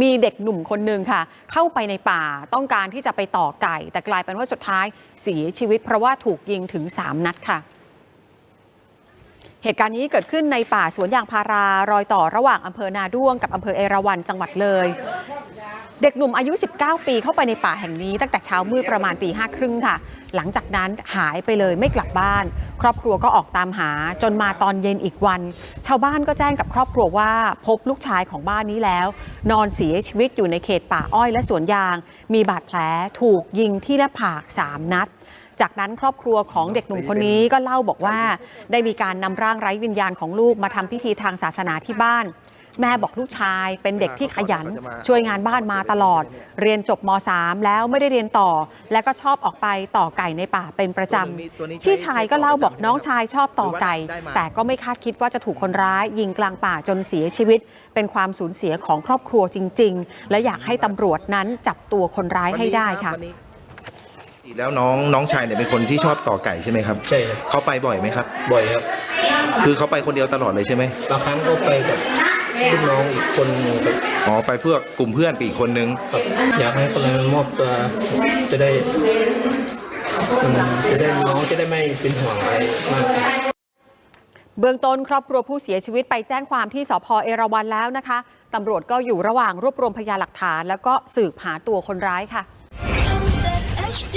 มีเด็กหนุ่มคนหนึ่งค่ะ เข้าไปในป่าต้องการที่จะไปต่อไก่ แต่กลายเป็นว่าสุดท้ายเสียชีวิต เพราะว่าถูกยิงถึง 3 นัดค่ะ เหตุการณ์นี้เกิดขึ้นในป่าสวนยางพารารอยต่อระหว่างอำเภอนาด้วงกับอำเภอเอราวัณจังหวัดเลย เด็กหนุ่มอายุ 19 ปีเข้าไปในป่าแห่งนี้ ตั้งแต่เช้ามืดประมาณตีห้าครึ่งค่ะ หลังจากนั้นหายไปเลยไม่กลับบ้าน ครอบครัวก็ออกตามหาจนมาตอนเย็นอีกวัน ชาวบ้านก็แจ้งกับครอบครัวว่าพบลูกชายของบ้านนี้แล้ว นอนเสียชีวิตอยู่ในเขตป่าอ้อยและสวนยาง มีบาดแผลถูกยิงที่หน้าผาก3นัดจากนั้นครอบครัวของเด็กหนุ่มคนนี้ก็เล่าบอกว่า ได้มีการนำร่างไร้วิญญาณของลูกมาทำพิธีทางศาสนาที่บ้าน แม่บอกลูกชายเป็นเด็กที่ขยัน ช่วยงานบ้านมาตลอด เรียนจบม .3 แล้วไม่ได้เรียนต่อ และก็ชอบออกไปต่อไก่ในป่าเป็นประจำพี่ชายก็เล่าบอกน้องชายชอบต่อไก่ แต่ก็ไม่คาดคิดว่าจะถูกคนร้าย ยิงกลางป่าจนเสียชีวิต เป็นความสูญเสียของครอบครัวจริง ๆ และอยากให้ตำรวจนั้นจับตัวคนร้ายให้ได้ค่ะวันนี้แล้วน้องน้องชายเนี่ยเป็นคนที่ชอบต่อไก่ใช่ไหมครับใช่ครับเขาไปบ่อยไหมครับ บ่อยครับ คือเขาไปคนเดียวตลอดเลยใช่ไหมบางครั้งก็ไปกับ ลูกน้องอีกคนหนึ่งครับอ๋อไปเพื่อกลุ่มเพื่อนไปอีกคนนึง ครับอยากให้คนนั้นมอบตัวจะได้อืมจะได้น้องจะได้ไม่เป็นห่วงอะไรมากครับเบื้องต้นครอบครัวผู้เสียชีวิตไปแจ้งความที่สพเอราวัณแล้วนะคะตำรวจก็อยู่ระหว่างรวบรวมพยานหลักฐาน แล้วก็สืบหาตัวคนร้ายค่ะทำจาก HD